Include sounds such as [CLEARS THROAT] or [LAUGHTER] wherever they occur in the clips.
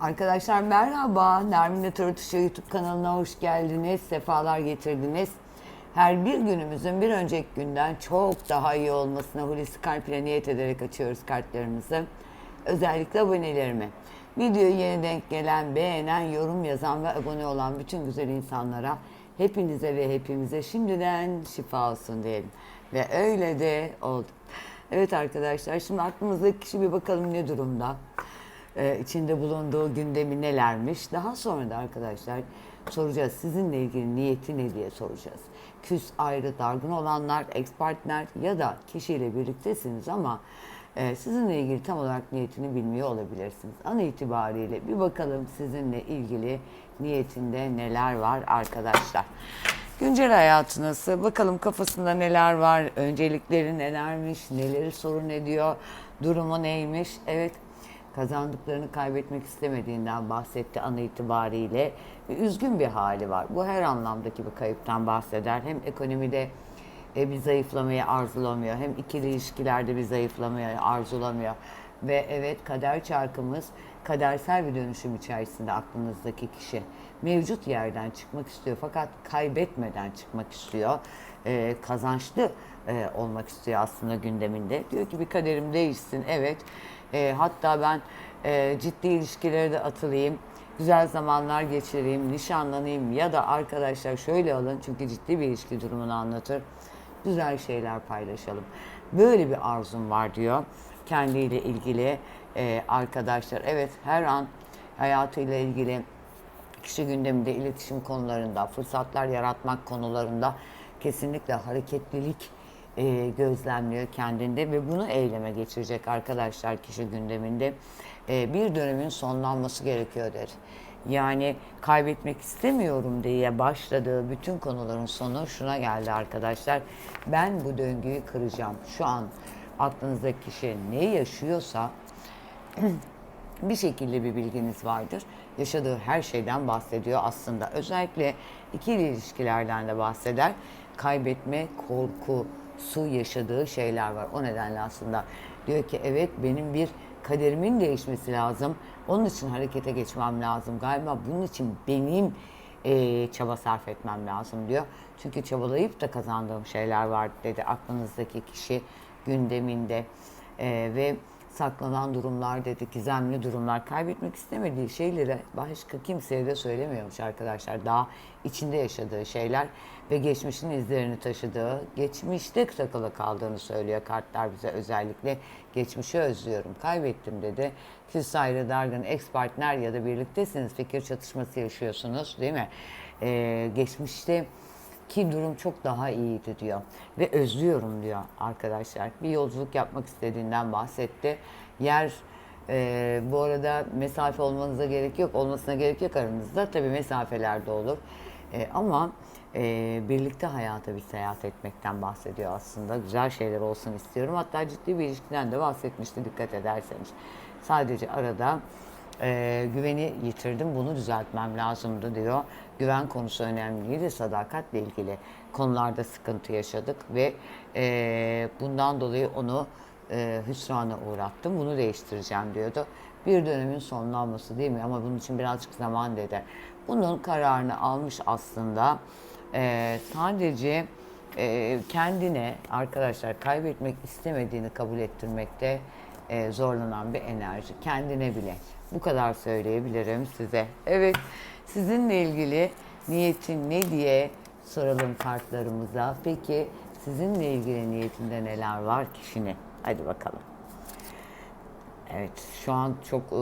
Arkadaşlar merhaba. Nermin Törtüşü YouTube kanalına hoş geldiniz. Sefalar getirdiniz. Her bir günümüzün bir önceki günden çok daha iyi olmasına Hulusi Kalp ile niyet ederek açıyoruz kartlarımızı. Özellikle abonelerime. Videoyu yeni denk gelen, beğenen, yorum yazan ve abone olan bütün güzel insanlara hepinize ve hepimize şimdiden şifa olsun diyelim. Ve öyle de oldu. Evet arkadaşlar şimdi aklımızdaki kişi bir bakalım ne durumda e, içinde bulunduğu gündemi nelermiş. Daha sonra da arkadaşlar soracağız sizinle ilgili niyeti ne diye soracağız. Küs, ayrı, dargın olanlar, ex partner ya da kişiyle birliktesiniz ama e, sizinle ilgili tam olarak niyetini bilmiyor olabilirsiniz. An itibariyle bir bakalım sizinle ilgili niyetinde neler var arkadaşlar. Güncel hayatı nasıl? Bakalım kafasında neler var? Öncelikleri nelermiş? Neleri sorun ediyor? Durumu neymiş? Evet kazandıklarını kaybetmek istemediğinden bahsetti an itibariyle. Ve üzgün bir hali var. Bu her anlamdaki bir kayıptan bahseder. Hem ekonomide e, bir zayıflamayı arzulamıyor. Hem ikili ilişkilerde bir zayıflamayı arzulamıyor. Ve evet kader çarkımız kadersel bir dönüşüm içerisinde aklınızdaki kişi mevcut yerden çıkmak istiyor fakat kaybetmeden çıkmak istiyor. E, kazançlı e, olmak istiyor aslında gündeminde. Diyor ki bir kaderim değişsin. Evet. E, hatta ben e, ciddi ilişkilere de atılayım. Güzel zamanlar geçireyim, nişanlanayım ya da arkadaşlar şöyle alın çünkü ciddi bir ilişki durumunu anlatır. Güzel şeyler paylaşalım. Böyle bir arzum var diyor kendiyle ilgili e, arkadaşlar. Evet her an hayatıyla ilgili kişi gündeminde iletişim konularında, fırsatlar yaratmak konularında kesinlikle hareketlilik e, gözlemliyor kendinde ve bunu eyleme geçirecek arkadaşlar kişi gündeminde. E, bir dönemin sonlanması gerekiyor der. Yani kaybetmek istemiyorum diye başladığı bütün konuların sonu şuna geldi arkadaşlar. Ben bu döngüyü kıracağım. Şu an aklınızdaki kişi ne yaşıyorsa [CLEARS THROAT] bir şekilde bir bilginiz vardır. Yaşadığı her şeyden bahsediyor aslında. Özellikle ikili ilişkilerden de bahseder. Kaybetme, korku, su yaşadığı şeyler var. O nedenle aslında diyor ki evet benim bir kaderimin değişmesi lazım. Onun için harekete geçmem lazım. Galiba bunun için benim e, çaba sarf etmem lazım diyor. Çünkü çabalayıp da kazandığım şeyler var dedi aklınızdaki kişi gündeminde. E, ve saklanan durumlar dedi, gizemli durumlar, kaybetmek istemediği şeyleri başka kimseye de söylemiyormuş arkadaşlar. Daha içinde yaşadığı şeyler ve geçmişin izlerini taşıdığı, geçmişte takılı kaldığını söylüyor kartlar bize özellikle. Geçmişi özlüyorum, kaybettim dedi. Siz ayrı dargın, ex partner ya da birliktesiniz, fikir çatışması yaşıyorsunuz değil mi? Ee, geçmişte ki durum çok daha iyiydi diyor. Ve özlüyorum diyor arkadaşlar. Bir yolculuk yapmak istediğinden bahsetti. Yer e, bu arada mesafe olmanıza gerek yok. Olmasına gerek yok aranızda. Tabii mesafelerde olur. E, ama e, birlikte hayata bir seyahat etmekten bahsediyor aslında. Güzel şeyler olsun istiyorum. Hatta ciddi bir ilişkiden de bahsetmişti dikkat ederseniz. Sadece arada e, güveni yitirdim bunu düzeltmem lazımdı diyor. Güven konusu önemliydi sadakatle ilgili konularda sıkıntı yaşadık ve e, bundan dolayı onu e, hüsrana uğrattım bunu değiştireceğim diyordu. Bir dönemin sonlanması değil mi ama bunun için birazcık zaman dedi. Bunun kararını almış aslında e, sadece e, kendine arkadaşlar kaybetmek istemediğini kabul ettirmekte e, zorlanan bir enerji. Kendine bile. Bu kadar söyleyebilirim size. Evet, sizinle ilgili niyetin ne diye soralım kartlarımıza. Peki sizinle ilgili niyetinde neler var kişinin? Hadi bakalım. Evet, şu an çok e,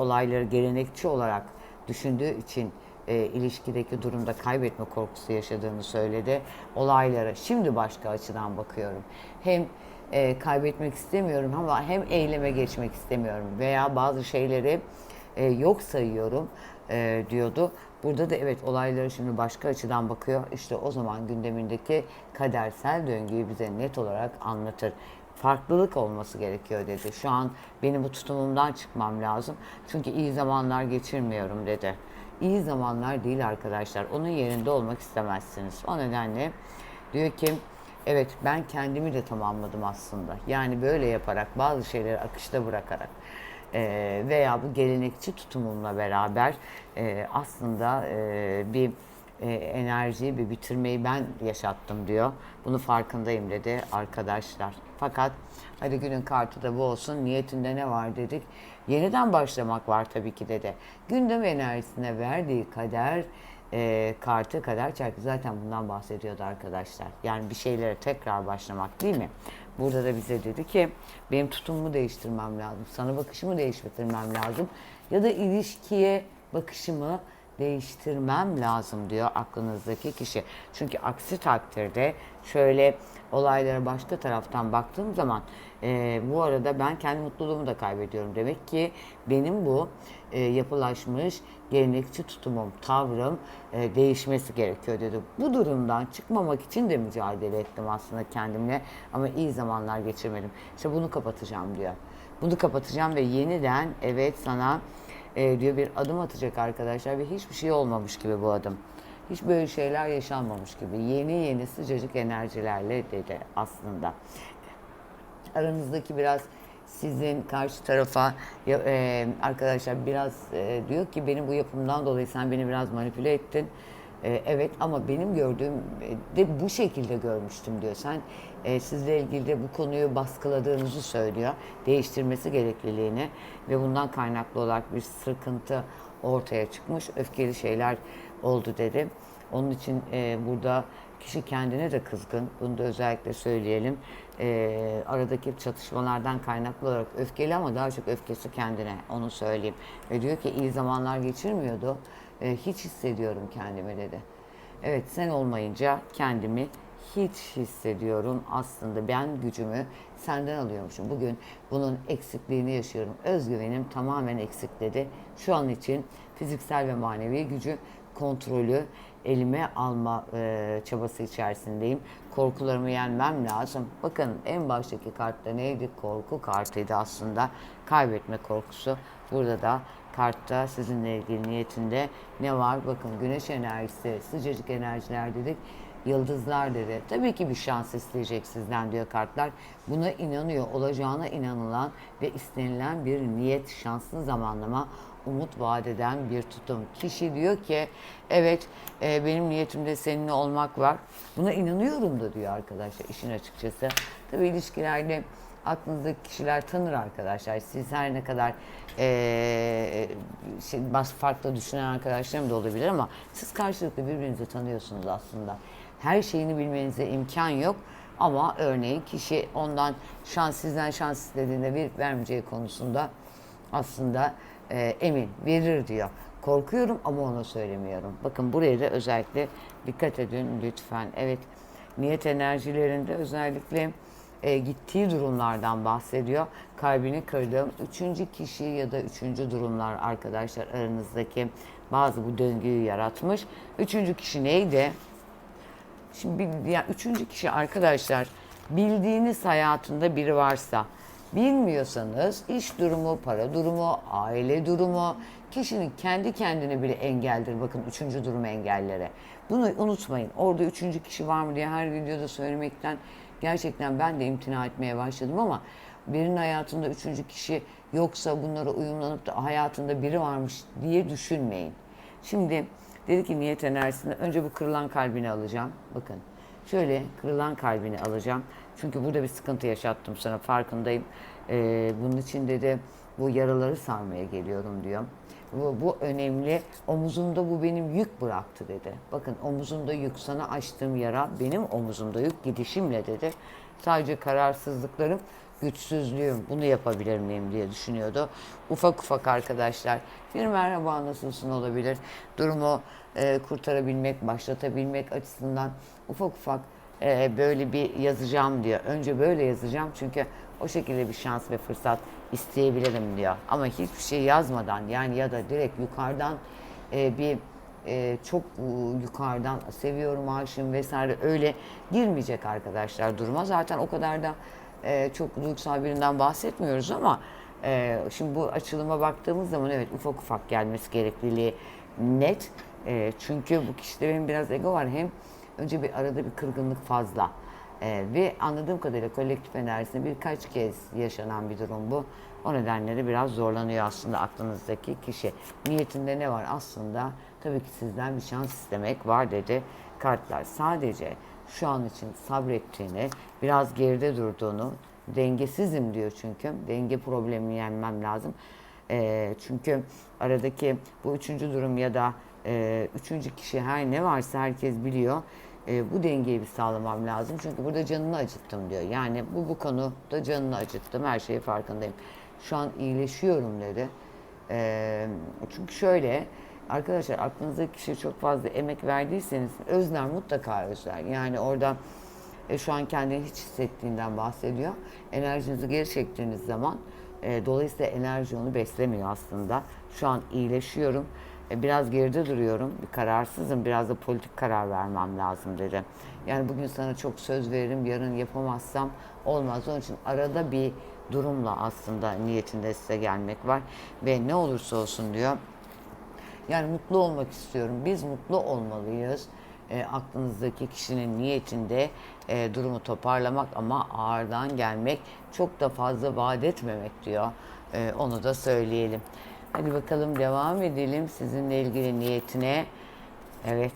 olayları gelenekçi olarak düşündüğü için e, ilişkideki durumda kaybetme korkusu yaşadığını söyledi. Olaylara şimdi başka açıdan bakıyorum. Hem e, kaybetmek istemiyorum ama hem eyleme geçmek istemiyorum veya bazı şeyleri e, yok sayıyorum e, diyordu. Burada da evet olayları şimdi başka açıdan bakıyor. İşte o zaman gündemindeki kadersel döngüyü bize net olarak anlatır. Farklılık olması gerekiyor dedi. Şu an benim bu tutumumdan çıkmam lazım. Çünkü iyi zamanlar geçirmiyorum dedi. İyi zamanlar değil arkadaşlar. Onun yerinde olmak istemezsiniz. O nedenle diyor ki evet ben kendimi de tamamladım aslında. Yani böyle yaparak bazı şeyleri akışta bırakarak e, veya bu gelenekçi tutumumla beraber e, aslında e, bir enerjiyi, bir bitirmeyi ben yaşattım diyor. Bunu farkındayım dedi arkadaşlar. Fakat hadi günün kartı da bu olsun. Niyetinde ne var dedik. Yeniden başlamak var tabii ki dedi. Gündem enerjisine verdiği kader e, kartı kader çarkı zaten bundan bahsediyordu arkadaşlar. Yani bir şeylere tekrar başlamak değil mi? Burada da bize dedi ki benim tutumumu değiştirmem lazım. Sana bakışımı değiştirmem lazım. Ya da ilişkiye bakışımı değiştirmem lazım diyor aklınızdaki kişi. Çünkü aksi takdirde şöyle olaylara başka taraftan baktığım zaman e, bu arada ben kendi mutluluğumu da kaybediyorum. Demek ki benim bu e, yapılaşmış gelenekçi tutumum, tavrım e, değişmesi gerekiyor dedi. Bu durumdan çıkmamak için de mücadele ettim aslında kendimle ama iyi zamanlar geçirmedim. İşte bunu kapatacağım diyor. Bunu kapatacağım ve yeniden evet sana e, diyor bir adım atacak arkadaşlar ve hiçbir şey olmamış gibi bu adım. Hiç böyle şeyler yaşanmamış gibi. Yeni yeni sıcacık enerjilerle dedi aslında. Aranızdaki biraz sizin karşı tarafa e, arkadaşlar biraz e, diyor ki benim bu yapımdan dolayı sen beni biraz manipüle ettin. E, evet ama benim gördüğüm e, de bu şekilde görmüştüm diyor. Sen e, sizle ilgili de bu konuyu baskıladığınızı söylüyor. Değiştirmesi gerekliliğini ve bundan kaynaklı olarak bir sıkıntı ortaya çıkmış. Öfkeli şeyler oldu dedi. Onun için e, burada kişi kendine de kızgın. Bunu da özellikle söyleyelim. E, aradaki çatışmalardan kaynaklı olarak öfkeli ama daha çok öfkesi kendine. Onu söyleyeyim. Ve diyor ki iyi zamanlar geçirmiyordu. E, hiç hissediyorum kendimi dedi. Evet sen olmayınca kendimi hiç hissediyorum aslında ben gücümü senden alıyormuşum. Bugün bunun eksikliğini yaşıyorum. Özgüvenim tamamen eksik dedi. Şu an için fiziksel ve manevi gücü kontrolü elime alma e, çabası içerisindeyim. Korkularımı yenmem lazım. Bakın en baştaki kartta neydi? Korku kartıydı aslında. Kaybetme korkusu. Burada da kartta sizinle ilgili niyetinde ne var? Bakın güneş enerjisi, sıcacık enerjiler dedik. Yıldızlar dedi. Tabii ki bir şans isteyecek sizden diyor kartlar. Buna inanıyor. Olacağına inanılan ve istenilen bir niyet, şanslı zamanlama, umut vaat bir tutum. Kişi diyor ki evet e, benim niyetimde seninle olmak var. Buna inanıyorum da diyor arkadaşlar işin açıkçası. Tabii ilişkilerde aklınızdaki kişiler tanır arkadaşlar. Siz her ne kadar eee şey, bas- farklı düşünen arkadaşlarım da olabilir ama siz karşılıklı birbirinizi tanıyorsunuz aslında. Her şeyini bilmenize imkan yok. Ama örneğin kişi ondan şans sizden şans istediğinde verip vermeyeceği konusunda aslında e, emin verir diyor. Korkuyorum ama onu söylemiyorum. Bakın buraya da özellikle dikkat edin lütfen. Evet niyet enerjilerinde özellikle e, gittiği durumlardan bahsediyor. Kalbini kırdığım üçüncü kişi ya da üçüncü durumlar arkadaşlar aranızdaki bazı bu döngüyü yaratmış. Üçüncü kişi neydi? Şimdi bir, ya üçüncü kişi arkadaşlar bildiğiniz hayatında biri varsa bilmiyorsanız iş durumu, para durumu, aile durumu kişinin kendi kendine bile engeldir. Bakın üçüncü durum engellere. Bunu unutmayın. Orada üçüncü kişi var mı diye her videoda söylemekten gerçekten ben de imtina etmeye başladım ama birinin hayatında üçüncü kişi yoksa bunlara uyumlanıp da hayatında biri varmış diye düşünmeyin. Şimdi dedi ki niyet enerjisinde önce bu kırılan kalbini alacağım. Bakın şöyle kırılan kalbini alacağım. Çünkü burada bir sıkıntı yaşattım sana farkındayım. Ee, bunun için dedi bu yaraları sarmaya geliyorum diyor. Bu, bu önemli. Omuzumda bu benim yük bıraktı dedi. Bakın omuzumda yük sana açtığım yara benim omuzumda yük gidişimle dedi. Sadece kararsızlıklarım güçsüzlüğüm bunu yapabilir miyim diye düşünüyordu. Ufak ufak arkadaşlar bir merhaba nasılsın olabilir. Durumu e, kurtarabilmek, başlatabilmek açısından ufak ufak e, böyle bir yazacağım diyor. Önce böyle yazacağım çünkü o şekilde bir şans ve fırsat isteyebilirim diyor. Ama hiçbir şey yazmadan yani ya da direkt yukarıdan e, bir e, çok e, yukarıdan seviyorum aşığım vesaire öyle girmeyecek arkadaşlar duruma. Zaten o kadar da e, çok duygusal birinden bahsetmiyoruz ama e, şimdi bu açılıma baktığımız zaman evet ufak ufak gelmesi gerekliliği net. E, çünkü bu kişide benim biraz ego var. Hem önce bir arada bir kırgınlık fazla. Ee, ve anladığım kadarıyla kolektif enerjisinde birkaç kez yaşanan bir durum bu. O nedenle de biraz zorlanıyor aslında aklınızdaki kişi. Niyetinde ne var aslında? Tabii ki sizden bir şans istemek var dedi kartlar. Sadece şu an için sabrettiğini, biraz geride durduğunu, dengesizim diyor çünkü. Denge problemini yenmem lazım. Ee, çünkü aradaki bu üçüncü durum ya da e, üçüncü kişi her ne varsa herkes biliyor. E, bu dengeyi bir sağlamam lazım. Çünkü burada canını acıttım diyor. Yani bu bu konuda canını acıttım. Her şeyi farkındayım. Şu an iyileşiyorum dedi. E, çünkü şöyle arkadaşlar aklınızdaki kişiye çok fazla emek verdiyseniz özler mutlaka özler. Yani orada e, şu an kendini hiç hissettiğinden bahsediyor. Enerjinizi geri çektiğiniz zaman e, dolayısıyla enerji onu beslemiyor aslında. Şu an iyileşiyorum. E, biraz geride duruyorum. Bir kararsızım. Biraz da politik karar vermem lazım dedi. Yani bugün sana çok söz veririm. Yarın yapamazsam olmaz. Onun için arada bir durumla aslında niyetinde size gelmek var. Ve ne olursa olsun diyor. Yani mutlu olmak istiyorum. Biz mutlu olmalıyız. E, aklınızdaki kişinin niyetinde e, durumu toparlamak ama ağırdan gelmek çok da fazla vaat etmemek diyor. E, onu da söyleyelim. Hadi bakalım devam edelim sizinle ilgili niyetine. Evet.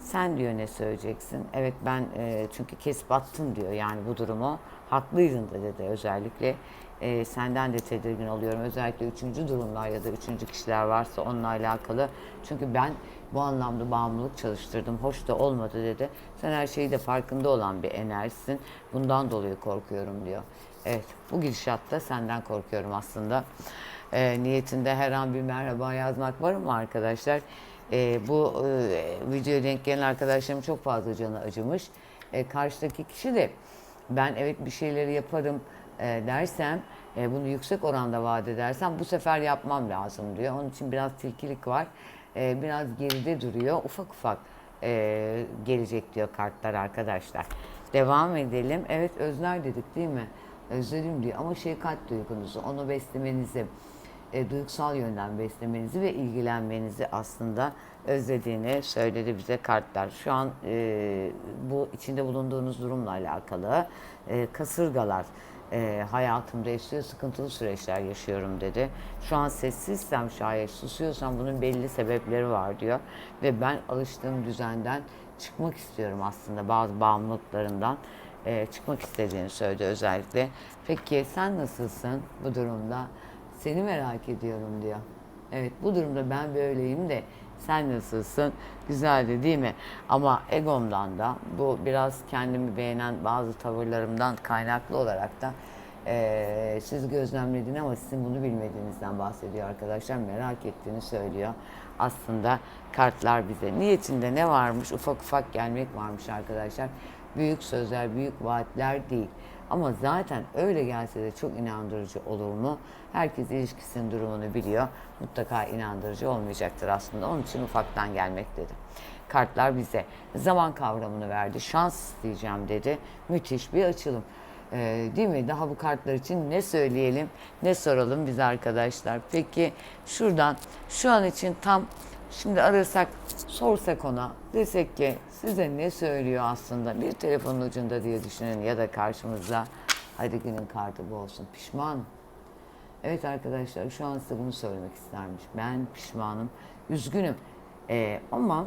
Sen diyor ne söyleyeceksin? Evet ben e, çünkü kesip attım diyor yani bu durumu. Haklıydın da dedi özellikle. E, senden de tedirgin oluyorum. Özellikle üçüncü durumlar ya da üçüncü kişiler varsa onunla alakalı. Çünkü ben bu anlamda bağımlılık çalıştırdım. Hoş da olmadı dedi. Sen her şeyi de farkında olan bir enerjisin. Bundan dolayı korkuyorum diyor. Evet bu gidişatta senden korkuyorum aslında. E, niyetinde her an bir merhaba yazmak var mı arkadaşlar? E, bu e, videoya denk gelen arkadaşlarım çok fazla canı acımış. E, karşıdaki kişi de ben evet bir şeyleri yaparım e, dersem e, bunu yüksek oranda vaat edersem bu sefer yapmam lazım diyor. Onun için biraz tilkilik var. E, biraz geride duruyor. Ufak ufak e, gelecek diyor kartlar arkadaşlar. Devam edelim. Evet özler dedik değil mi? Özledim diyor ama şefkat duygunuzu, onu beslemenizi, e, duygusal yönden beslemenizi ve ilgilenmenizi aslında özlediğini söyledi bize kartlar. Şu an e, bu içinde bulunduğunuz durumla alakalı e, kasırgalar e, hayatımda esiyor, sıkıntılı süreçler yaşıyorum dedi. Şu an sessizsem şayet susuyorsam bunun belli sebepleri var diyor. Ve ben alıştığım düzenden çıkmak istiyorum aslında bazı bağımlılıklarından e, çıkmak istediğini söyledi özellikle. Peki sen nasılsın bu durumda? Seni merak ediyorum diyor. Evet bu durumda ben böyleyim de sen nasılsın? Güzeldi değil mi? Ama egomdan da bu biraz kendimi beğenen bazı tavırlarımdan kaynaklı olarak da eee siz gözlemledin ama sizin bunu bilmediğinizden bahsediyor arkadaşlar. Merak ettiğini söylüyor. Aslında kartlar bize. Niyetinde ne varmış? Ufak ufak gelmek varmış arkadaşlar. Büyük sözler, büyük vaatler değil. Ama zaten öyle gelse de çok inandırıcı olur mu? Herkes ilişkisinin durumunu biliyor. Mutlaka inandırıcı olmayacaktır aslında. Onun için ufaktan gelmek dedi. Kartlar bize zaman kavramını verdi. Şans diyeceğim dedi. Müthiş bir açılım. Ee, değil mi? Daha bu kartlar için ne söyleyelim, ne soralım biz arkadaşlar. Peki şuradan şu an için tam şimdi ararsak, sorsak ona, desek ki size ne söylüyor aslında bir telefonun ucunda diye düşünün ya da karşımızda hadi günün kartı bu olsun pişman. Evet arkadaşlar şu an size bunu söylemek istermiş. Ben pişmanım, üzgünüm. Ee, ama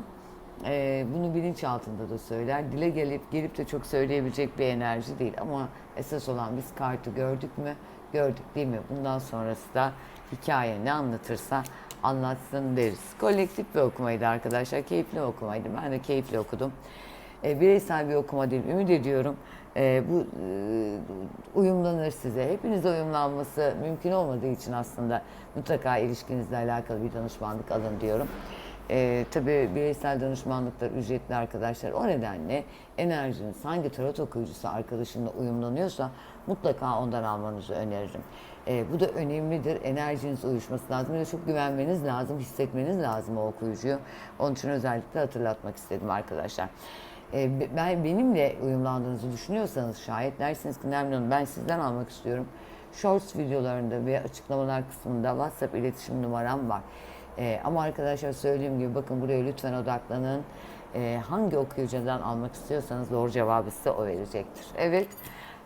e, bunu bilinçaltında da söyler. Dile gelip gelip de çok söyleyebilecek bir enerji değil. Ama esas olan biz kartı gördük mü? Gördük değil mi? Bundan sonrası da hikaye ne anlatırsa anlatsın deriz. Kolektif bir okumaydı arkadaşlar. Keyifli okumaydı. Ben de keyifli okudum. E, bireysel bir okuma değil. Ümit ediyorum e, bu e, uyumlanır size. Hepinize uyumlanması mümkün olmadığı için aslında mutlaka ilişkinizle alakalı bir danışmanlık alın diyorum. E, tabii bireysel danışmanlıklar ücretli arkadaşlar. O nedenle enerjiniz hangi tarot okuyucusu arkadaşınla uyumlanıyorsa mutlaka ondan almanızı öneririm. E, bu da önemlidir. Enerjiniz uyuşması lazım. Bir de çok güvenmeniz lazım, hissetmeniz lazım o okuyucuyu. Onun için özellikle hatırlatmak istedim arkadaşlar. E, ben benimle uyumlandığınızı düşünüyorsanız şayet dersiniz ki Nermin Hanım ben sizden almak istiyorum. Shorts videolarında ve açıklamalar kısmında WhatsApp iletişim numaram var. E, ama arkadaşlar söylediğim gibi bakın buraya lütfen odaklanın. e, hangi okuyucudan almak istiyorsanız doğru cevabı size o verecektir. Evet,